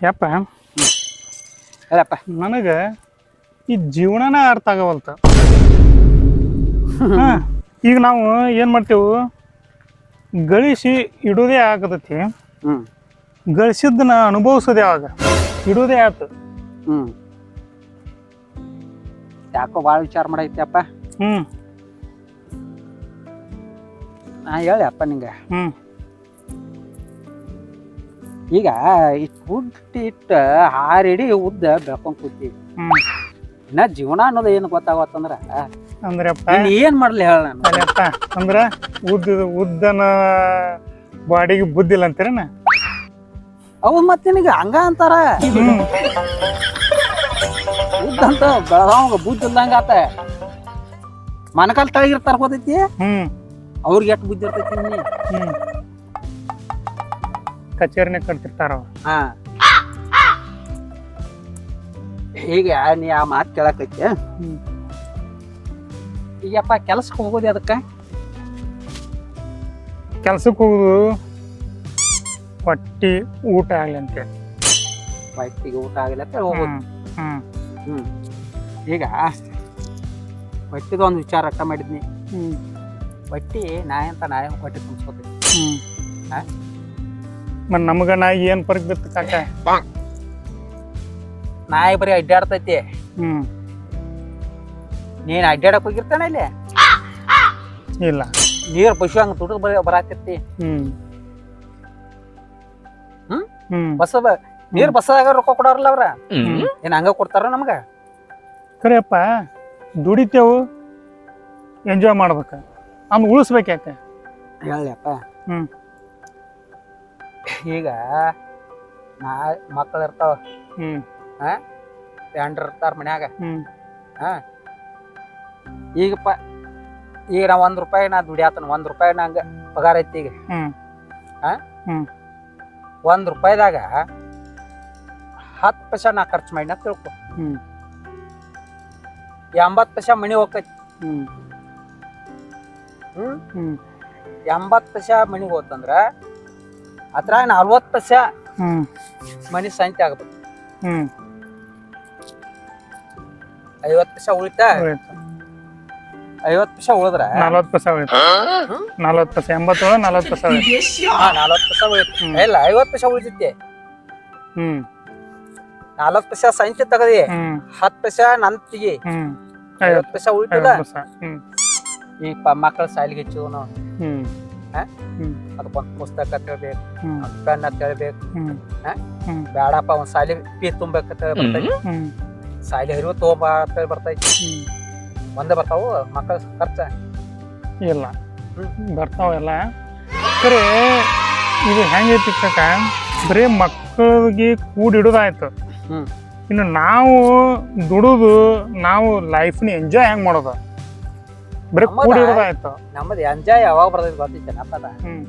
ಯಪ್ಪ. ಹೇಳಪ್ಪ. ನನಗೆ ಈ ಜೀವನನ ಅರ್ಥ ಆಗವಲ್ತ. ಹಾ, ಈಗ ನಾವು ಏನು ಮಾಡ್ತೇವೆ? ಗಳಿಸಿ ಇಡೋದೇ ಆಗತೈತಿ. ಹ್ಮ್ ನಾ ಅನುಭವಿಸೋದು ಯಾವಾಗ ಇಡೋದೇ ಆಯ್ತು ಹ್ಮ್. ಯಾಕೋ ಭಾಳ ವಿಚಾರ ಮಾಡೈತಿಯಪ್ಪ? ಹ್ಮ್. ನಾ ಹೇಳಿ ಅಪ್ಪ ನಿಂಗೆ. ಹ್ಮ್. ಈಗ ಈ ಉದ್ದ ಇಟ್ಟ ಹಾರಿಡಿ ಉದ್ದ ಬೆಳ್ಕೊಂಡ್ ಕೂತೀವಿ ಹ್ಮ್. ಇನ್ನ ಜೀವನ ಅನ್ನೋದು ಏನು ಗೊತ್ತಾಗತ್ತಂದ್ರ? ಅಂದ್ರಪ್ಪ. ಏನ್ ಮಾಡ್ಲಿ ಹೇಳ ನಾನು? ಅಲ್ಲಪ್ಪ ಅಂದ್ರೆ ಉದ್ದ ಉದ್ದನ ಬಾಡಿಗೆ ಬುದ್ಧಿಲ್ಲ ಅಂತೀರೇನ? ಅವು ಮತ್ತೆ ನಿಮಗೆ ಹಂಗ ಅಂತಾರ? ಉದ್ದ ಅಂತ ಬೆಳಗಾವ್ ಬುದ್ಧಿ ಇಲ್ದಂಗ ಆತ. ಮನಕಾಲ್ ತಳಗಿರ್ತಾರ ಗೊತ್ತೈತಿ? ಅವ್ರಿಗೆ ಎಷ್ಟು ಬುದ್ಧಿ ಇರ್ತೈತಿ ನೀ ಹ್ಞೂ ಕಚೇರಿನೇ ಕಟ್ತಿರ್ತಾರ ಅವ ಹಾ. ಹೀಗೆ ನೀ ಆ ಮಾತು ಕೇಳಕೈತಿ ಹ್ಮ್. ಈಗಪ್ಪ ಕೆಲ್ಸಕ್ಕೆ ಹೋಗೋದು ಅದಕ್ಕೆ? ಕೆಲ್ಸಕ್ಕೆ ಹೋಗುದು ಹೊಟ್ಟಿ ಊಟ ಆಗ್ಲಿ ಅಂತೇಳಿ ಹೊಟ್ಟಿಗೆ ಊಟ ಆಗ್ಲಿ ಅಂತ ಹೋಗೋದು ಹ್ಮ್ ಹ್ಮ್. ಈಗ ಹೊಟ್ಟಿದ ಒಂದು ವಿಚಾರ ಅರ್ಥ ಮಾಡಿದ್ನಿ. ಹ್ಮ್. ಹೊಟ್ಟಿ ನಾಯಿ ಅಂತ ನಾಯಿ ಹೊಟ್ಟೆ ತುಂಬಿಸ್ಕೋತೈತಿ ಹ್ಮ್. ಮತ್ತೆ ಮತ್ ನಮಗ ನಾಯಿ ಏನ್ ಪರಗ್ ಬಿತ್ತು ಕಾಕ? ನಾಯಿ ಬರೀ ಅಡ್ಡಾಡ್ತೈತಿ. ಹ್ಮ್. ನೀನ್ ಅಡ್ಡಾಡಕ್ ಹೋಗಿರ್ತಾನೆ ಇಲ್ಲಿ? ಇಲ್ಲ. ನೀರ್ ಪಶು ಹಂಗ ತುಡುದ್ ಬರ ಬರಾತಿರ್ತಿ ಹ್ಮ್. ಹ್ಮ್? ಹ್ಮ್ ಬಸ್ ನೀರ್ ಬಸ್ಸಾಗ ರೊಕ್ಕ ಕೊಡೋರಲ್ಲ ಅವ್ರ? ಹ್ಮ್. ಏನ್ ಹಂಗ ಕೊಡ್ತಾರ ನಮ್ಗ? ಕರೆಯಪ್ಪ ದುಡಿತೇವು ಎಂಜಾಯ್ ಮಾಡ್ಬೇಕು. ಅವ್ನು ಉಳಿಸ್ಬೇಕು ಯಾಕೆ ಹೇಳಪ್ಪ ಹ್ಮ್. ಈಗ ನಾ ಮಕ್ಕಳು ಇರ್ತಾವ. ಹ್ಮ್. ಎಂಡ್ರ ಇರ್ತಾರ ಮನ್ಯಾಗ. ಹ್ಮ್. ಈಗಪ್ಪ ಈಗ ನಾ ಒಂದ್ ರೂಪಾಯಿ ನಾ ದುಡಿಯಾತನ ಒಂದ್ ರೂಪಾಯಿ ನಂಗ ಪಗಾರ ಐತಿ ಈಗ. ಹ್ಮ್. ಒಂದ್ ರೂಪಾಯಿದಾಗ ಹತ್ತು ಪೈಸೆ ನಾ ಖರ್ಚು ಮಾಡಿನ ತಿಳ್ಕೊ. ಹ್ಮ್. ಎಂಬತ್ತು ಪೈಸೆ ಮಣಿ ಹೋಗ್ತೈತಿ. ಹ್ಮ್. ಹ್ಮ್? ಹ್ಮ್. ಎಂಬತ್ತು ಪೈಸೆ ಮನಿಗೆ ಹೋತಂದ್ರ ಅದ್ರಾಗ ನಲ್ವತ್ತು ಪೈಸೆ ಹ್ಮ್. ಮನಿ ಸಂತೆ ಆಗ್ಬೇಕು. ಹ್ಮ್. ಐವತ್ತು ಪೈಸೆ ಉಳಿತಾ ಉಳಿತು. ಐವತ್ತು ಪೈಸೆ ಉಳಿದ್ರ? ನಲ್ವತ್ತು ಪೈಸೆ ಉಳಿತು. ನಲ್ವತ್ತು ಪೈಸೆ ಎಂಬತ್ತೇಳು ನಲ್ವತ್ತು ಪೈಸೆ ಉಳಿತು. ಹಾ ನಲ್ವತ್ತು ಪೈಸೆ ಉಳಿತು. ಇಲ್ಲ ಐವತ್ತು ಪೈಸಾ ಉಳಿತೈತಿ ಹ್ಮ್. ನಲ್ವತ್ತು ಪೈಸಾ ಸಂತೆ ತಗದಿ. ಹತ್ತು ಪೈಸಾ ನಂತಿಗೆ. ಹ್ಮ್. ಐವತ್ತು ಪೈಸಾ ಉಳಿತದ? ಪೈಸೆ ಹ್ಮ್. ಈ ಪ ಮಕ್ಕಳ ಸಾಲಿಗೆ ಹೆಚ್ಚು ನಾವು ಹ್ಮ್. ಹಾ? ಹ್ಮ್. ಅದಕ್ಕೊಂದು ಪುಸ್ತಕ ತೇಳ್ಬೇಕು ಹ್ಮ್. ಪೆನ್ ತೇಳ್ಬೇಕು ಬೇಡಪ್ಪ ಒಂದ್ ಸಾಲಿ ಫೀ ತುಂಬಬೇಕಂತ ಬರ್ತೈತಿ ಸಾಲಿ ಹರಿವು ತಗೋಬಾ ಅಂತ ಬರ್ತೈತಿ ಒಂದೇ ಬರ್ತಾವು? ಮಕ್ಕಳ ಖರ್ಚ? ಇಲ್ಲ. ಬರ್ತಾವ ಬರ್ತಾವೆಲ್ಲ ಖರೆ ಇದು ಹೆಂಗೈತಿ ಕಾಕ ಬರೀ ಮಕ್ಕಳಿಗೆ ಕೂಡಿಡೋದಾಯ್ತು ಹ್ಮ್. ಇನ್ನು ನಾವು ದುಡಿದು ನಾವು ಲೈಫ್ನ ಎಂಜಾಯ್ ಹೆಂಗ್ ಮಾಡೋದು? ಬರೀ ನಮ್ಮದ- ಕೂಡಿಡೋದಾಯ್ತು ನಮ್ಮದು ಎಂಜಾಯ್ ಯಾವಾಗ ಬರ್ತೈತಿ ಗೊತ್ತಿತ್ತು ನಪ್ಪದ ಹ್ಮ್.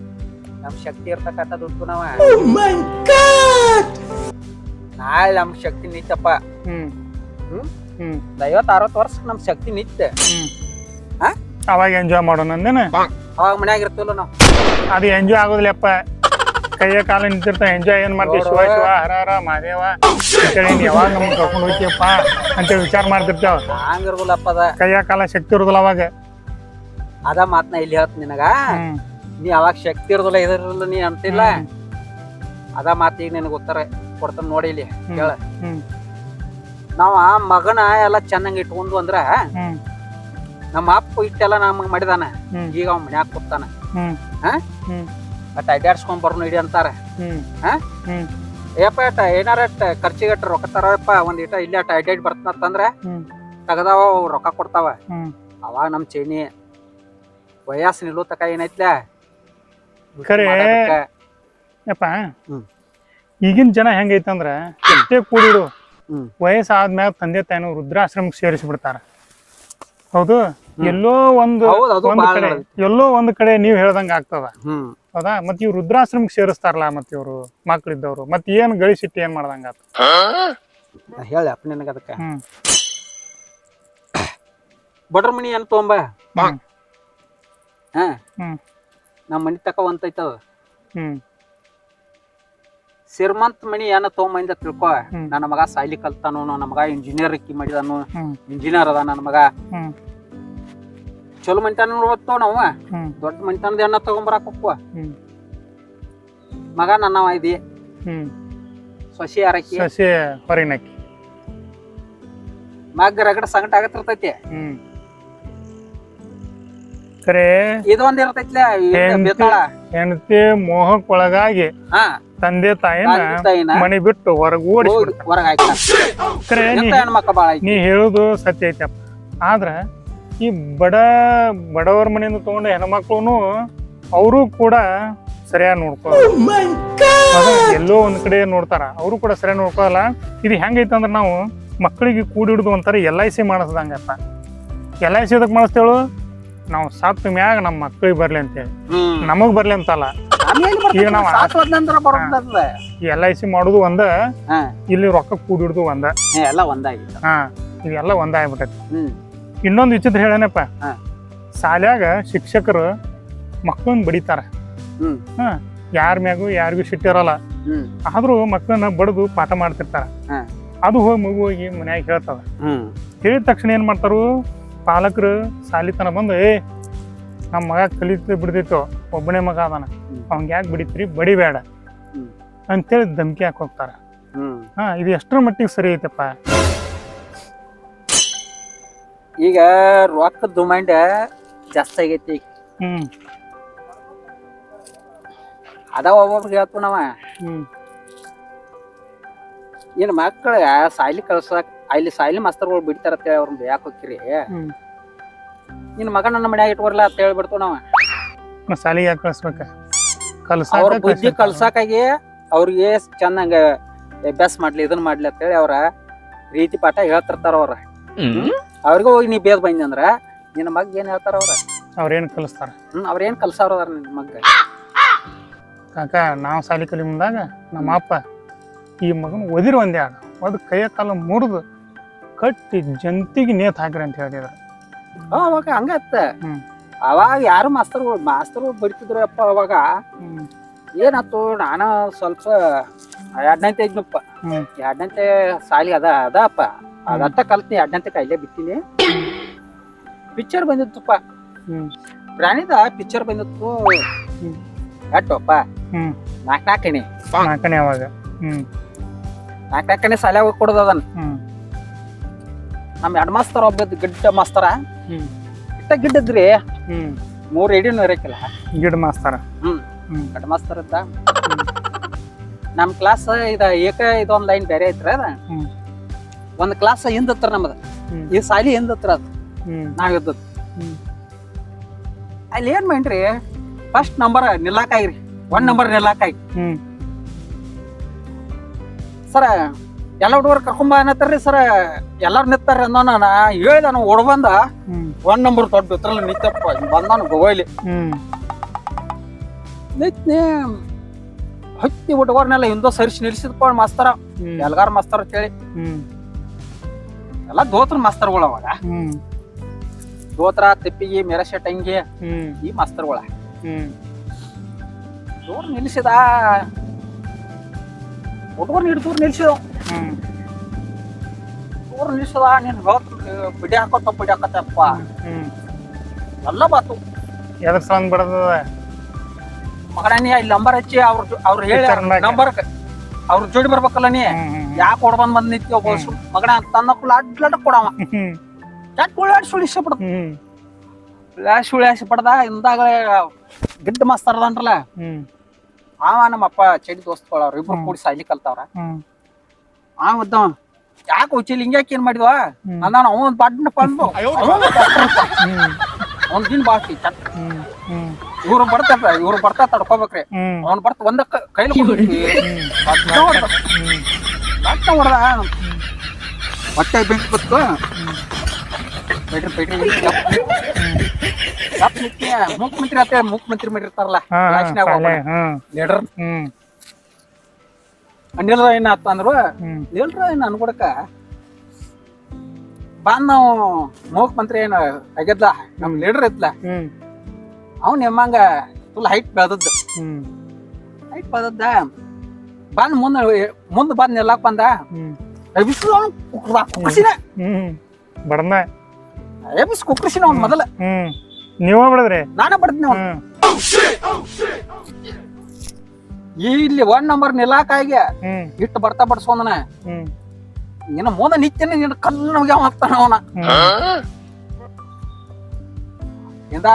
ನಮ್ ಶಕ್ತಿ ಇರ್ತಕ್ಕಂಥ ದುಡ್ಡು ನಾವ. ನಾಳೆ ನಮ್ ಶಕ್ತಿ ನಿಂತಪ್ಪ ಹ್ಮ್? ಹ್ಮ್? ಅರವತ್ ಒಂದ್ ಐವತ್ತು ಅರವತ್ತು ವರ್ಷ ನಮ್ ಶಕ್ತಿ ನಿತ್ಯ? ಅವಾಗ ಎಂಜಾಯ್ ಮಾಡೋಣ ಅಂದೇನ? ಅವಾಗ ಮನ್ಯಾಗ ಇರ್ತೀವಲ್ಲ ನಾವು. ಅದು ಎಂಜಾಯ್ ಆಗೋದಿಲ್ಲಪ್ಪ. ಕೈಯ ಕಾಲ ನಿಂತಿರ್ತಾವ ಎಂಜಾಯ್ ಏನ್ ಮಾಡ್ತೀವಿ ಶಿವ ಶಿವ ಹರ ಹರ ಮಹಾದೇವ. ಅಂತೇಳಿ ಯಾವಾಗ ನಮ್ಗೆ ಕರ್ಕೊಂಡು ಹೋಗ್ತೀಯಪ್ಪ ಅಂತೇಳಿ ವಿಚಾರ ಮಾಡ್ತಿರ್ತೇವ. ಹಂಗಿರ್ಗುಲ್ಲಪ್ಪ ಅದ. ಕೈಯ ಕಾಲ ಶಕ್ತಿ ಇರೋದಿಲ್ಲ ಅವಾಗ. ಅದ ಮಾತ್ನ ಇಲ್ಲಿ ಹೇಳ್ತ ನಿನಗ. ನೀ ಅವಾಗ ಶಕ್ತಿ ಇರೋದಿಲ್ಲ ಇದಿರಲ್ಲ ನೀ ಅಂತಿಲ್ಲ. ಅದ ಮಾತು ಈಗ ನಿನಗೆ ಉತ್ತರ ಕೊಡ್ತಾನೆ ನೋಡಿ ಇಲ್ಲಿ. ಹ್ಮ್. ನಾವ ಮಗನ ಎಲ್ಲ ಚೆನ್ನಾಗಿ ಇಟ್ಕೊಂಡು ಅಂದ್ರ ನಮ್ಮ ಅಪ್ಪ ಇಟ್ಟೆಲ್ಲ ನಮಗ್ ಮಾಡಿದಾನ. ಈಗ ಅವ್ನ ಮನ್ಯಾಗ ಕೂತಾನ. ಮತ್ತ ಅಡ್ಡಾಡ್ಸ್ಕೊಂಡ್ ಬರ್ನು ಇಡಿ ಅಂತಾರ. ಏಪ ಏಟ ಏನಾರ ಖರ್ಚಿಗೆ ರೊಕ್ಕ ತರಪ್ಪ ಒಂದ್ ಇಟ ಇಲ್ಲಿ ಅಟ ಅಡ್ಯಾಡ್ ಬರ್ತಂದ್ರ ತಗದಾವ ಅವ್ ರೊಕ್ಕ ಕೊಡ್ತಾವ. ಅವಾಗ ನಮ್ ಚೇಣಿ ವಯಸ್ಸು ನಿಲ್ಲೋ ತಕ ಏನೈತ್ಲ? ಈಗಿನ ಜನ ಹೆಂಗೈತಂದ್ರ ಎಷ್ಟೇ ಕೂಡಿಡು. ವಯಸ್ಸಾದ್ಮ್ಯಾಗ ತಂದೆ ತಾಯಿನ ವೃದ್ಧಾಶ್ರಮಕ್ಕೆ ಸೇರಿಸ್ಬಿಡ್ತಾರ. ಹೌದು? ಎಲ್ಲೋ ಒಂದು ಒಂದು ಕಡೆ. ಎಲ್ಲೋ ಒಂದ್ ಕಡೆ ನೀವ್ ಹೇಳ್ದಂಗ ಆಗ್ತದ. ಹ್ಮ್. ಹೌದಾ? ಮತ್ ಇವ್ರು ವೃದ್ಧಾಶ್ರಮಕ್ಕೆ ಸೇರಿಸ್ತಾರಲ್ಲ ಮತ್ ಇವ್ರು ಮಕ್ಳಿದ್ದವ್ರು. ಮತ್ ಏನ್ ಗಳಿಸಿಟ್ಟು ಏನ್ ಮಾಡ್ದಂಗ ಆತು? ಹೇಳಿ ನಿನಗೆ ಅದಕ್ಕೆ. ಹ್ಮ್. ಬಡ್ರ ಮನಿ ಏನ್ ತೊಗೊಂಬ? ಹ್ಮ್. ಹಾ. ನಮ್ಮ ಮನಿ ತಕ ಒಂತೈತದ ಹ್ಮ್. ಶ್ರೀಮಂತ ಮಣಿ ಏನ ತಗೊಂಬಂದ ತಿಳ್ಕೊ. ನನ್ನ ಮಗ ಸಾಲಿ ಕಲ್ತಾನು ನನ್ನ ಮಗ ಇಂಜಿನಿಯರ್ ಅಕ್ಕಿ ಮಾಡಿದಾನು ಇಂಜಿನಿಯರ್ ಅದ ನನ್ನ ಮಗ. ಚಲೋ ಮನಿತನ ನೋಡ್ತೋ ನಾವು. ದೊಡ್ಡ ಮನಿತನದ ಎಣ್ಣ ತಗೊಂಬರಾಕ ಹೋಗ್ವ ಮಗ ನನ್ನ ಇದಿ. ಸೊಸಿ ಯಾರಕ್ಕಿ? ಸಸಿ ಮಗ ರಗಡ ಸಂಕಟ ಆಗತ್ತಿರ್ತೈತಿ. ಇದೊಂದ್ ಇರ್ತೈತ್ಲೆ ಹೆಂಡ್ತಿ- ಬೇತಾಳ. ಹೆಂಡತಿ ಮೋಹಕ್ ಒಳಗಾಗಿ ಹಾ. ತಂದೆ ತಾಯಿನ ಮನೆ ಬಿಟ್ಟು ಹೊರಗೆ ಓಡಿಸಿ ಹೊರಗ ಹಾಕ ನೀ ಹೇಳುದು ಸತ್ಯ ಐತಪ್ಪ ಆದ್ರ ಈ ಬಡ ಬಡವರ ಮನೆಯಿಂದ ತಗೊಂಡ ಹೆಣ್ಮಕ್ಳು ಅವರು ಕೂಡ ಸರಿಯಾಗಿ ನೋಡ್ಕೋ ಎಲ್ಲೋ ಒಂದ್ ಕಡೆ ನೋಡ್ತಾರ ಅವರು ಕೂಡ ಸರಿಯಾಗಿ ನೋಡ್ಕೊಳಲ್ಲ. ಇದು ಹೆಂಗೈತೆ ಅಂದ್ರೆ ನಾವು ಮಕ್ಕಳಿಗೆ ಕೂಡಿಡುದು ಅಂತಾರೆ ಒಂಥರ ಎಲ್ ಐ ಸಿ ಮಾಡಿಸ್ದಂಗಪ್ಪ. ಎಲ್ ಐ ಸಿ ಅದಕ್ಕೆ ಮಾಡಿಸ್ತೇಳು? ನಾವು ಸತ್ತ ಮ್ಯಾಗ ನಮ್ಮ ಮಕ್ಳಿಗೆ ಬರ್ಲಿ ಅಂತೇಳಿ. ಹ್ಮ್. ನಮಗ್ ಬರ್ಲಿ ಅಂತಲ್ಲ. ಈಗ ನಾವು ಎಲ್ ಐ ಸಿ ಮಾಡುದು ಒಂದ ಇಲ್ಲಿ ರೊಕ್ಕ ಕೂಡಿಡುದು ಒಂದ. ಹೇ, ಎಲ್ಲ ಒಂದಾಗಿತ್ತು ಹಾ ಇವೆಲ್ಲ ಒಂದ ಆಗ್ಬಿಟ್ಟೈತಿ. ಹ್ಮ್. ಇನ್ನೊಂದು ವಿಚಿತ್ರ ಹೇಳೇನಪ್ಪ. ಶಾಲ್ಯಾಗ ಶಿಕ್ಷಕರು ಮಕ್ಕಳನ್ನ ಬಡಿತಾರ. ಹ್ಮ್. ಹಾ ಯಾರ ಮ್ಯಾಗೂ ಯಾರಿಗೂ ಸಿಟ್ಟಿರಲ್ಲ ಆದ್ರೂ ಮಕ್ಕಳನ್ನ ಬಡದು ಪಾಠ ಮಾಡ್ತಿರ್ತಾರ. ಅದು ಹೋಗಿ ಮಗು ಹೋಗಿ ಮನ್ಯಾಗ ಹೇಳ್ತದ ಹ್ಮ್. ಹೇಳಿದ ತಕ್ಷಣ ಏನ್ ಮಾಡ್ತಾರು? ಪಾಲಕರು ಸಾಲಿತನ ಬಂದು ಏ ನಮ್ಮ ಮಗ ಕಲಿತು ಬಿಡ್ತಿತ್ತು ಒಬ್ಬನೇ ಮಗ ಅದಾನ. ಅವ್ನ್ಗೆ ಯಾಕೆ ಬಿಡಿತ್ರಿ? ಬಡಿಬೇಡ. ಅಂತೇಳಿ ಧಮ್ಕಿ ಹಾಕಿ ಹೋಗ್ತಾರ. ಹಾ ಇದು ಎಷ್ಟರ ಮಟ್ಟಿಗೆ ಸರಿ ಐತಪ್ಪ? ಈಗ ರೊಕ್ಕ ಡಿಮ್ಯಾಂಡ್ ಜಾಸ್ತಿ ಆಗೈತಿ. ಈಗ. ಹ್ಮ್. ಅದ ಒಬ್ಬೊಬ್ರಿಗೆ ಹೇಳ್ತು ನಾವ. ಹ್ಮ್. ಏನ್ ಮಕ್ಕಳ ಸಾಲಿ ಕಳ್ಸಕ್ ಅಲ್ಲಿ ಸಾಯಿಲ್ ಮಾಸ್ತರ್ಗಳು ಬಿಡ್ತಾರ ಅಂತೇಳಿ ಅವ್ರನ್ನ ಯಾಕೆ ಹೋಗ್ತೀರಿ ನಿನ್ನ ನಿನ್ ಮಗ ನನ್ನ ಮನ್ಯಾಗ ಇಟ್ಕೊರ್ಲ ಅಂತ ಹೇಳ್ಬಿಡ್ತು ನಾವ. ಮತ್ತ್ ಯಾಕೆ ಕಳ್ಸ್ಬೇಕ? ಕಲ್ಸಾಕ ಅವ್ರ ಬುದ್ಧಿ ಕಳ್ಸಿರ್ತಾರ. ಕಲ್ಸಾಕಾಗಿ ಅವ್ರಿಗೆ ಚಂದಂಗ ಅಭ್ಯಾಸ ಮಾಡ್ಲಿ ಇದನ್ನ ಮಾಡ್ಲಿ ಅಂತೇಳಿ ಅವ್ರ ರೀತಿ ಪಾಠ ಹೇಳ್ತಿರ್ತಾರ ಅವ್ರ. ಅವ್ರಿಗೂ ಹೋಗಿ ನೀ ಬೇದ್ ಬಂದಿ ಅಂದ್ರ ನಿನ್ನ ಮಗ ಏನ್ ಹೇಳ್ತಾರ ಅವ್ರ? ಅವ್ರೇನ್ ಕಲಿಸ್ತಾರ? ಹ್ಮ್ ಅವ್ರೇನ್ ಕಲ್ಸಾವ್ರ ಅದಾರ ನಿನ್ ಮಗ? ಕಾಕ ನಾವು ಸಾಲಿ ಕಲಿ ಮುಂದಾಗ ನಮ್ಮ ಅಪ್ಪ ಈ ಮಗನ ಒದಿರು ಒಂದೇ ಆಡ ಒದ್ ಕೈಯ ಕಾಲ ಮುರಿದು ಕಟ್ಟಿ ಜಂತಿಗೆ ನೇತ್ ಹಾಕ್ರಿ ಅಂತ ಹೇಳಿದ್ರು. ಅವಾಗ ಹಂಗತ್ತ ಹ್ಮ್. ಅವಾಗ ಯಾರು ಮಾಸ್ತರ್ಗಳು ಮಾಸ್ತರ್ಗಳು ಬಡಿತಿದ್ರು ಅಪ್ಪ ಅವಾಗ. ಹ್ಮ್. ಏನಾಯ್ತು ನಾನು ಸ್ವಲ್ಪ ಎರಡನೇ ಇದ್ನಪ್ಪ ಹ್ಮ್. ಎರಡನೇ ಸಾಲಿ ಅದ ಅದಪ್ಪ ಅದಟ್ಟ ಕಲ್ತೀನಿ ಎರಡನೇ ಕೈಲೇ ಬಿತ್ತೀನಿ ಪಿಕ್ಚರ್ ಬಂದಿತ್ತಪ್ಪ. ಹ್ಮ್. ಪ್ರಾಣಿದ ಪಿಕ್ಚರ್ ಬಂದಿತ್ತು. ಹ್ಮ್. ಎಟ್ಟಪ್ಪ. ಹ್ಮ್. ನಾಲ್ಕು ನಾಲ್ಕಣೆ ನಾಲ್ಕನೇ ಅವಾಗ. ಹ್ಮ್. ನಾಲ್ಕು ನಾಲ್ಕಣೆ ಸಾಲ್ಯಾಗ ಹೋಗಿ ಕೊಡೋದು ಅದನ್ನ. ಹ್ಮ್. ನಮ್ಮ ಎರಡು ಮಾಸ್ತರ ಒಬ್ಬ ಗಿಡ್ಡ ಮಾಸ್ತರ. ಹ್ಮ್. ಇಟ್ಟ ಗಿಡ್ಡದ್ರಿ. ಹ್ಮ್. ಮೂರ್ ಎಡಿನೂ ಇರಕಿಲ್ಲ ಗಿಡ ಮಾಸ್ತರ. ಹ್ಮ್. ಹೆಡ್ ಮಾಸ್ತರ್ ಇದ್ದ. ನಮ್ಮ ಕ್ಲಾಸ್ ಇದ ಏಕ ಇದೊಂದ್ ಲೈನ್ ಬೇರೆ ಐತ್ರ ಅದ. ಒಂದ್ ಕ್ಲಾಸ್ ಹಿಂದತ್ರ ನಮ್ದ. ಈ ಸಾಲಿ ಹಿಂದತ್ರ ಅದ. ನಾವ್ ಇದ್ದದ್ದು. ಅಲ್ಲಿ ಏನ್ ಮಾಡ್ರಿ? ಫಸ್ಟ್ ನಂಬರ್ ನಿಲ್ಲಾಕಾಯ್ರಿ ಒನ್ ನಂಬರ್ ನಿಲ್ಲಾಕಾಯ್ ಹ್ಮ್. ಸರ ಎಲ್ಲ ಹುಡುಗರು ಕರ್ಕೊಂಬ ಅನ್ನತ್ತಾರ್ರಿ ಸರ? ಎಲ್ಲಾರು ನಿತ್ತಾರ ಅಂದ ನಾನು ಹೇಳಿದ ನಾನು ಓಡ್ ಬಂದ. ಒನ್ ನಂಬರ್ ದೊಡ್ಡ ಬಿತ್ರಲ್ಲ ನಿತ್ತಪ್ಪ ಬಂದಾನು ಗೋವಾಯ್ಲಿ ಹ್ಮ್. ನಿತ್ನೆ ಹತ್ತಿ ಹುಡುಗರ್ನೆಲ್ಲ ಹಿಂದೋ ಸರಿಸಿ ನಿಲ್ಸಿದ್ಪ ಮಾಸ್ತರ. ಎಲ್ಗಾರ ಮಾಸ್ತರ್ ಅಂತೇಳಿ ಎಲ್ಲ ದೋತ್ರ ಮಾಸ್ತರ್ಗಳು ಅವಾಗ. ಹ್ಮ್. ದೋತ್ರ ತಿಪ್ಪಿಗೆ ಮೆರಶೆಟ್ ಟಂಗಿ ಈ ಮಾಸ್ತರ್ಗಳ ದೂರ ನಿಲ್ಸಿದ. ಹುಡುಗರ್ನ ಹಿಡಿದು ದೂರ ದೂರ ನಿಲ್ಸಿದ ನೀನ್ ಬಿಡಿ ಹಾಕೋತ ಬಿಡಿ ಹಾಕತ್ತಪ್ಪ. ಹ್ಮ್. ಎಲ್ಲ ಬಾತು ಎದ್ರ ಸಂಬಂಧ ಬಿಡದ ಮಗನ ನೀ ಇಲ್ಲಿ ನಂಬರ್ ಹಚ್ಚಿ ಅವ್ರ ಅವ್ರು ಹೇಳಿ ನಂಬರ್ ಅವ್ರ ಜೋಡಿ ಬರ್ಬೇಕಲ್ಲ ನೀ? ಯಾಕೆ ಹೊಡ್ಬಂದ್ ಬಂದ್ ನಿಂತಿ ಒಬ್ಬ ಮಗನ ತನ್ನ ಕುಲ ಅಡ್ಲಟ ಕೊಡವ. ಯಾಕೆ ಸುಳಿಸಿ ಸುಳಿ ಹ್ಮ್. ಉಳ್ಳಾಡಿ ಸುಳಿಸಿ ಪಡ್ದ ಇಂದಾಗ ಗಿಡ್ಡ ಮಸ್ತ್ ಅರ್ದನ್ರಲ್ಲ ಅವ ನಮ್ಮಪ್ಪ ಚಡಿ ದೋಸ್ತಗಳು ಅವ್ರ ಇಬ್ರು. ಕೂಡಿ ಸಾಯ್ಲಿ ಕಲ್ತಾವ್ರ. ಅವ ಇದ್ದವ ಯಾಕೆ ಉಚ್ಚಿಲ್ ಹಿಂಗ್ಯಾಕೆ ಏನ್ ಮಾಡಿದ್ವ. ಅಂದಾನ ಅವನ್ ಬಡ್ನ ಬಂದು ಒಂದ್ ದಿನ ಬಾಕಿ ಇವ್ರು ಬರ್ತಾರ ಇವ್ರು ಬರ್ತಾ ತಡ್ಕೋಬೇಕ್ರಿ. ಅವ್ನ್ ಬರ್ತ ಒಂದ ಕ- ಕೈಲಿ ಬಟ್ಟ ಹೊಡೆದ. ಹೊಟ್ಟೆ ಬೆಂಕಿ ಬತ್ತು. ಮುಖ್ಯಮಂತ್ರಿ ಅಂತ ಮುಖ್ಯಮಂತ್ರಿ ಮಾಡಿರ್ತಾರಲ್ಲ ಲೀಡರ್. ಹ್ಮ್ ರಾಯಣ್ಣ ಅತ್ತ ಅಂದ್ರು. ಅನಿಲ್ ರಾಯಣ್ಣ ಏನ್ ಅನ್ಕೊಡಕ ಬಂದ್ ನಾವು ಮುಖ್ಯಮಂತ್ರಿ ಏನ ಆಗ್ಯದ್ಲ? ನಮ್ ಲೀಡರ್ ಇದ್ಲ. ಅವ್ನ ನಿಮ್ಮಂಗ ಫುಲ್ ಹೈಟ್ ಬೆಳೆದದ್ದು. ಹೈಟ್ ಬೆಳೆದದ್ದ. ಬಂದ್ ಮುಂದ ಮುಂದ್ ಬಂದ್ ನಿಲ್ಲಕ್ ಬಂದ. ಬಡನ ಎಬಿಸ್ ಕುಕ್ರಸಿನ. ಅವ್ನ್ ಮೊದಲ. ನೀವ ಬಿಡದ್ರಿ? ನಾನ ಬಡ್ತೀನಿ ಅವ್ನ್. ಹ್ಮ್ ಇಲ್ಲಿ ಒನ್ ನಂಬರ್ ನಿಲ್ಲಾಕಾಗಿ ಹ್ಮ್. ಇಟ್ಟು ಬರ್ತಾ ಬಡ್ಸೋದನ ನಿನ್ನ ಮುಂದ ನಿತ್ಯನೇ ನಿನ್ನ ಕಲ್ಲು ನಮ್ಗೆ ಹಾಕ್ತಾನ ಅವನ. ಎಂತ ಇಂದ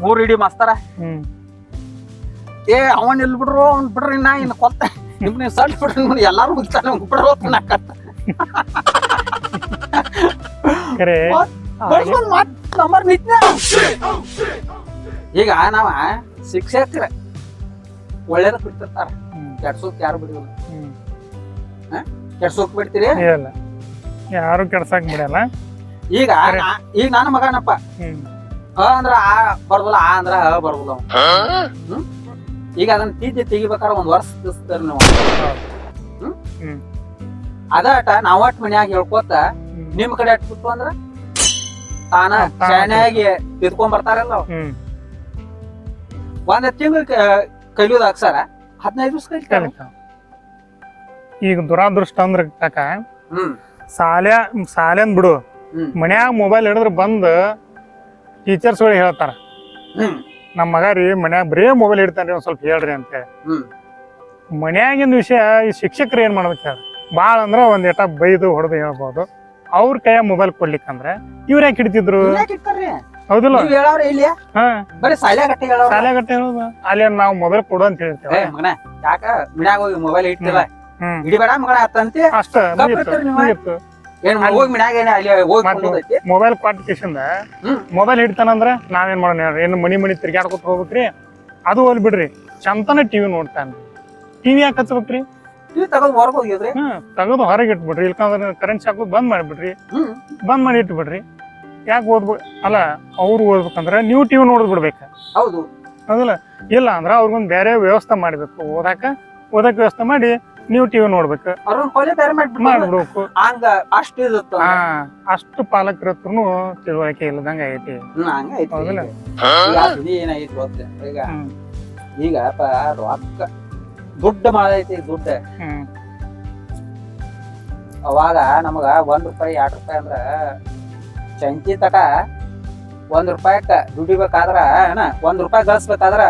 ಮೂರ್ ಇಡಿ ಮಾಸ್ತಾರ. ಏ ಅವನ್ ಇಲ್ ಬಿಡ್ರು ಅವ್ನ್ ಬಿಡ್ರಿ ನಾ ಇನ್ನು ಕೊತ್ತ ನಿಮ್ನ ಸಟ್ ಬಿಡ್ರಿ ನೋಡಿ ಎಲ್ಲಾರು ಬಿಡ್ತಾನೆ ಬಿಡ್ರು ನಂಬರ್ ನಿತ್ಯ. ಈಗ ನಾವ ಶಿಕ್ಷಕರ ಒಳ್ಳೇದ ಬಿಡ್ತಿರ್ತಾರ ಕೆಡ್ಸೋಕ್ ಯಾರು ಬಿಡಿಲ್ಲ ಹ್ಮ್ ಕೆಡ್ಸೋಕ್ ಬಿಡ್ತೀರಿ? ಇಲ್ಲ. ಯಾರು ಕೆಡ್ಸಾಕ್ ಬಿಡಲ್ಲ. ಈಗ ಈಗ ನನ್ನ ಮಗನಪ್ಪ. ಅಂದ್ರೆ ಅ ಅಂದ್ರ ಆ ಬರ್ದಲ್ಲ ಆ ಅಂದ್ರ ಅ ಬರ್ದಲ್ಲ ಹ್ಮ್? ಈಗ ಅದನ್ನ ತೀಜಿ ತೆಗಿಬೇಕಾರ ಒಂದ್ ವರ್ಷ ತಿಸ್ತಾರ ನೀವು. ಅದಾಟ ನಾವಟ್ ಮನ್ಯಾಗ ಹೇಳ್ಕೋತ ನಿಮ್ಮ ನಿಮ್ ಕಡೆ ಅಟ್ಬಿಟ್ಟು ಅಂದ್ರ ತಾನ ಚೆನ್ನಾಗಿ ಶಾನ್ಯಾಗಿ ತಿದ್ಕೊಂಡ್ ಬರ್ತಾರಲ್ಲ ಒಂದ್ ತಿಂಗಳ ಕಲಿಯೋದ ಅಕ್ಷರ ಹದಿನೈದು ದಿವಸ ಕಲಿತಾವ. ಈಗ ದುರಾದೃಷ್ಟ ಅಂದ್ರ ಕಾಕ ಹ್ಮ್. ಸಾಲ್ಯ ಸಾಲ್ಯನ್ ಬಿಡು. ಹ್ಮ್. ಮನ್ಯಾಗ ಮೊಬೈಲ್ ಹಿಡಿದ್ರ ಬಂದು ಟೀಚರ್ಸ್ಗಳು ಹೇಳ್ತಾರ. ಹ್ಮ್. ನಮ್ಮ ಮಗ ರೀ ಮನ್ಯಾಗ ಬರೇ ಮೊಬೈಲ್ ಹಿಡ್ತಾನ್ರಿ ಒಂದ್ ಸ್ವಲ್ಪ ಹೇಳ್ರಿ ಅಂತ ಹ್ಮ್. ಮನ್ಯಾಗಿನ ವಿಷಯ ಈ ಶಿಕ್ಷಕರು ಏನ್ ಮಾಡ್ಬೇಕು ಹೇಳ ಭಾಳ ಅಂದ್ರ ಒಂದ್ ಏಟ ಬೈದು ಹೊಡೆದು ಹೇಳ್ಬೋದು. ಅವ್ರ ಕೈಯ ಮೊಬೈಲ್ ಕೊಡ್ಲಿಕ್ಕಂದ್ರೆ ಇವ್ರ ಯಾಕೆ ಹಿಡಿತಿದ್ರು? ಯಾಕ್? ಹೌದಿಲ್ಲ? ನೀವ್ ಹೇಳವ್ರ ಇಲ್ಲಿ? ಹಾ. ಬರೀ ಸಾಲ್ಯಾ ಗಟ್ಟಿ ಹೇಳವ್ರ ಶಾಲೆ ಗಟ್ಟೆ ಹೇಳೋದು. ಅಲ್ಲಿ ನಾವು ಮೊಬೈಲ್ ಕೊಡು ಅಂತ ಏ ಹೇಳ್ತೇವೆ ಮಗನ ಯಾಕ? ಮಿನ್ಯಾಗ ಹೋಗಿ ಮೊಬೈಲ್ ಇಟ್ಟಿಲ್ಲ. ಹ್ಮ್ ಹಿಡಿಬೇಡ ಮಗನ ಅತ್ತಂತಿ ಅಷ್ಟ ನೀವು? ಏನ್ ಹೋಗಿ ಮಿನ್ಯಾಗ ಏನ ಅಲ್ಲಿ ಹೋಗಿ ಮತ್ತೆ ಕೊಂಡೋದೈತಿ ಮೊಬೈಲ್ ಹ್ಮ್. ಮೊಬೈಲ್ ಹಿಡ್ತಾನಂದ್ರ ನಾವೇನ್ ಮಾಡೋಣ? ಹೇಳ್ರಿ ಏನು ಮನಿ ಮನಿ ತಿರ್ಗಾಡ್ಕೊತ ಹೋಗ್ಬೇಕ್ರಿ? ಅದು ಹೋಲ್ ಬಿಡ್ರಿ. ಚಂತನ ಟಿವಿ ನೋಡ್ತಾನ. ಟಿವಿ ಯಾಕೆ ಹಚ್ಬೇಕ್ರಿ? ತಗದು ತಗೊಂಡ್ ಹೊರಗ್ ಹೋಗಿದ್ರಿ? ಹ್ಮ್ ತೆಗೆದು ಹೊರಗೆ ಇಟ್ಬಿಡ್ರಿ. ಇಲ್ಕಂದ್ರೆ ಕರೆಂಟ್ ಶಾಕ್ ಬಂದ್ ಮಾಡಿಬಿಡ್ರಿ. ಹ್ಮ್. ಬಂದ್ ಮಾಡಿ ಇಟ್ಬಿಡ್ರಿ. ಯಾಕೆ ಓದ್ಬೇಕು ಅಲ್ಲ ಅವ್ರು ಓದ್ಬೇಕಂದ್ರೆ ನೀವು ಟಿವಿ ನೋಡೋದು ಬಿಡ್ಬೇಕು. ಹೌದು. ಹೌದಲ್ಲ? ಇಲ್ಲ ಅಂದ್ರೆ ಅವ್ರಿಗೊಂದು ಬೇರೆ ವ್ಯವಸ್ಥೆ ಮಾಡಬೇಕು. ಓದಾಕ ಓದಕ್ ವ್ಯವಸ್ಥೆ ಮಾಡಿ ನೀವು ಟಿವಿ ನೋಡ್ಬೇಕು. ಮಾಡ್ಬಿಡ್ಬೇಕು. ಹಂಗ ಅಷ್ಟು ಹಾ ಅಷ್ಟು ಪಾಲಕರ ಹತ್ರನು ತಿಳುವಳಿಕೆ ಇಲ್ಲದಂಗ ಐತಿ. ಹೌದಲ್ಲ? ಏನಾಗೈತಿ ಗೊತ್ತ? ಈಗ ಈಗ ರೊಕ್ಕ ದುಡ್ಡು ಮಾಡೈತಿ ದುಡ್ಡು. ಅವಾಗ ನಮಗ ಒಂದ್ ರೂಪಾಯಿ ಎರಡ್ ರೂಪಾಯಿ ಅಂದ್ರ ಚಂಚಿ ತಕ ಒಂದ್ ರೂಪಾಯಕ್ಕ ದುಡಿಬೇಕಾದ್ರ ಏನ ಒಂದ್ ರೂಪಾಯಿ ಗಳಿಸ್ಬೇಕಾದ್ರ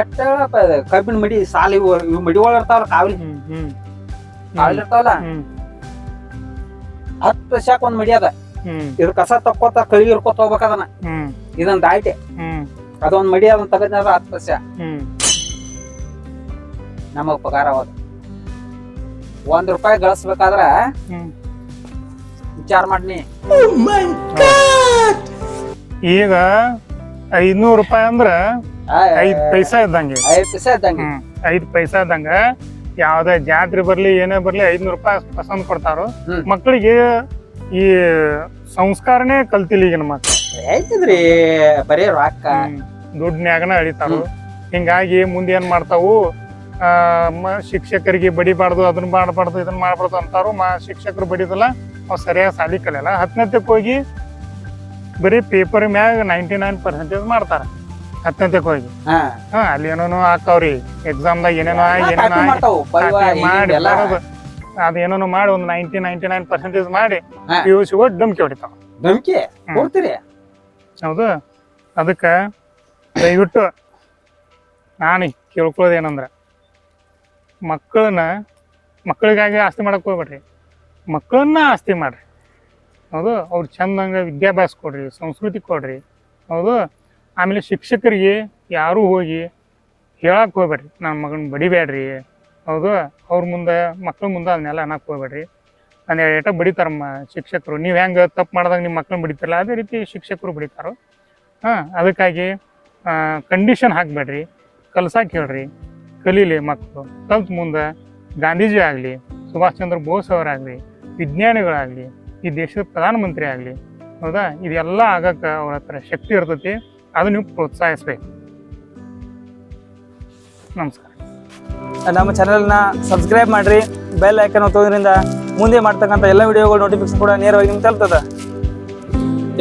ಎಟ್ಟ ಕಬ್ಬಿನ ಮಡಿ ಸಾಲಿ ಇವು ಇವು ಮಡಿ ಒಳಗ್ ಇರ್ತಾವಲ್ಲ ಕಾವಲಿ. ಕಾವಲಿ ಇರ್ತಾವಲ್ಲ? ಹತ್ತು ವರ್ಷಕ್ ಒಂದ್ ಮಡಿ ಅದ. ಇದ್ರ ಕಸ ತಕ್ಕೋತ ಕೈ ಇರ್ಕೋತ ಹೋಗ್ಬೇಕದನ್ನ ಇದನ್ ದಾಟಿ. ಅದೊಂದ್ ಮಡಿ ಅದನ್ನ ತಗದ ಹತ್ತು ವರ್ಷ. ನಮಗ್ ಪಗಾರ ಅವಾಗ ಒಂದ್ ರೂಪಾಯಿ ಗಳಿಸ್ಬೇಕಾದ್ರ ವಿಚಾರ ಮಾಡ್ನಿ. ಈಗ ಐದ್ನೂರು ರೂಪಾಯಿ ಅಂದ್ರ ಐದ್ ಪೈಸಾ ಇದ್ದಂಗೆ. ಐದ್ ಪೈಸೆ ಇದ್ದಂಗೆ. ಹ್ಮ್ ಐದ್ ಪೈಸಾ ಇದ್ದಂಗ. ಯಾವ್ದೇ ಜಾತ್ರೆ ಬರ್ಲಿ ಏನೇ ಬರ್ಲಿ ಐದ್ನೂರು ರೂಪಾಯಿ ಪಸಂದ್ ಕೊಡ್ತಾರೋ. ಹ್ಮ್. ಮಕ್ಕಳಿಗೆ ಈ ಸಂಸ್ಕಾರನೇ ಕಲ್ತಿಲ್ಲ ಈಗಿನ ಮಕ್ಳು. ಐತಿದ್ರಿ ಬರೀ ರೊಕ್ಕ ದುಡ್ನ್ಯಾಗನ ಅಳಿತಾರು. ಹಿಂಗಾಗಿ ಮುಂದೆ ಏನ್ ಮಾಡ್ತಾವು? ಆ, ಮ- ಶಿಕ್ಷಕರಿಗೆ ಬಡಿಬಾರ್ದು ಅದನ್ನ ಮಾಡಬಾರ್ದು ಇದನ್ನ ಮಾಡಬಾರ್ದು ಅಂತಾರು ಮಾ ಶಿಕ್ಷಕರು ಬಡಿದಲ್ಲ ಅವ್ ಸರಿಯಾಗಿ ಸಾಲಿ ಕಲಿಯಲ್ಲ. ಹತ್ತನೇತಕ್ಕೆ ಹೋಗಿ ಬರೀ ಪೇಪರ್ ಮ್ಯಾಗ ನೈಂಟಿ ನೈನ್ ಪರ್ಸೆಂಟೇಜ್ ಮಾಡ್ತಾರ. ಹತ್ತನೇತಕ್ಕೆ ಹೋಗಿ. ಹಾ. ಅಲ್ಲಿ ಏನೇನೋ ಹಾಕಾವ್ರಿ. ಎಕ್ಸಾಮ್ದಾಗ ಏನೇನೋ ಏನೇನೋ ಮಾಡಿ. ಅದೇನೋ ಮಾಡಿ ಒಂದು ನೈಂಟಿ ನೈಂಟಿ ನೈನ್ ಪರ್ಸೆಂಟೇಜ್ ಮಾಡಿ. ಪಿ ಯು ಸಿ ಡಮ್ಕಿ ಹೊಡಿತಾವ. ಧಮ್ಕಿ. ಹೌದು. ಅದಕ್ಕೆ ದಯವಿಟ್ಟು ನಾನು ಕೇಳ್ಕೊಳ್ಳೋದು ಏನಂದ್ರೆ ಮಕ್ಕಳನ್ನ ಮಕ್ಕಳಿಗಾಗಿ ಆಸ್ತಿ ಮಾಡಕ್ ಹೋಗ್ಬೇಡ್ರಿ. ಮಕ್ಕಳನ್ನ ಆಸ್ತಿ ಮಾಡಿರಿ. ಹೌದು, ಅವ್ರು ಚಂದಂಗ ವಿದ್ಯಾಭ್ಯಾಸ ಕೊಡ್ರಿ, ಸಂಸ್ಕೃತಿ ಕೊಡ್ರಿ. ಹೌದು, ಆಮೇಲೆ ಶಿಕ್ಷಕರಿಗೆ ಯಾರೂ ಹೋಗಿ ಹೇಳಕ್ಕೆ ಹೋಗ್ಬೇಡ್ರಿ, ನನ್ನ ಮಗನ ಬಡಿಬೇಡ್ರಿ ಹೌದು, ಅವ್ರ ಮುಂದೆ, ಮಕ್ಳ ಮುಂದೆ ಅದನ್ನೆಲ್ಲ ಅನ್ನಕ್ಕೆ ಹೋಗ್ಬೇಡ್ರಿ. ಅಂದ್ರೆ ಏಟ ಬಡಿತಾರಮ್ಮ ಶಿಕ್ಷಕರು. ನೀವು ಹೆಂಗೆ ತಪ್ಪು ಮಾಡಿದಾಗ ನಿಮ್ಮ ಮಕ್ಳನ್ನ ಬಡಿತಾರಲ್ಲ, ಅದೇ ರೀತಿ ಶಿಕ್ಷಕರು ಬಡಿತಾರೋ. ಹಾಂ, ಅದಕ್ಕಾಗಿ ಕಂಡೀಷನ್ ಹಾಕಬೇಡ್ರಿ. ಕಲ್ಸಕ್ಕೆ ಹೇಳ್ರಿ. ಕಲೀಲಿ ಮಕ್ಕಳು ಕಲ್ತು ಮುಂದೆ ಗಾಂಧೀಜಿ ಆಗಲಿ ಸುಭಾಷ್ ಚಂದ್ರ ಬೋಸ್ ಅವರಾಗಲಿ ವಿಜ್ಞಾನಿಗಳಾಗಲಿ ಈ ದೇಶದ ಪ್ರಧಾನಮಂತ್ರಿ ಆಗಲಿ ಹೌದಾ? ಇದೆಲ್ಲ ಆಗಕ್ಕೆ ಅವ್ರ ಹತ್ರ ಶಕ್ತಿ ಇರ್ತೈತಿ ಅದು ನೀವು ಪ್ರೋತ್ಸಾಹಿಸ್ಬೇಕು. ನಮಸ್ಕಾರ. ನಮ್ಮ ಚಾನೆಲ್ನ ಸಬ್ಸ್ಕ್ರೈಬ್ ಮಾಡಿರಿ ಬೆಲ್ ಐಕನ್ ಒತ್ತೋದ್ರಿಂದ ಮುಂದೆ ಮಾಡ್ತಕ್ಕಂಥ ಎಲ್ಲ ವಿಡಿಯೋಗಳು ನೋಟಿಫಿಕೇಶನ್ ಕೂಡ ನೇರವಾಗಿ ನಿಮ್ಗೆ ತಲುಪ್ತದೆ.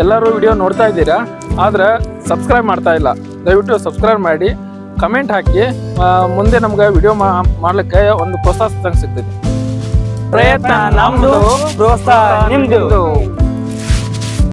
ಎಲ್ಲರೂ ವಿಡಿಯೋ ನೋಡ್ತಾ ಇದ್ದೀರಾ? ಆದರೆ ಸಬ್ಸ್ಕ್ರೈಬ್ ಮಾಡ್ತಾ ಇಲ್ಲ. ದಯವಿಟ್ಟು ಸಬ್ಸ್ಕ್ರೈಬ್ ಮಾಡಿ ಕಮೆಂಟ್ ಹಾಕಿ ಮುಂದೆ ನಮ್ಗೆ ವಿಡಿಯೋ ಮಾಡ್ಲಿಕ್ಕೆ ಒಂದು ಪ್ರೋತ್ಸಾಹ ಸಿಗ್ತೈತಿ. ಪ್ರಯತ್ನ ನಮ್ದು ದೋಸ್ತ ನಿಮ್ದು.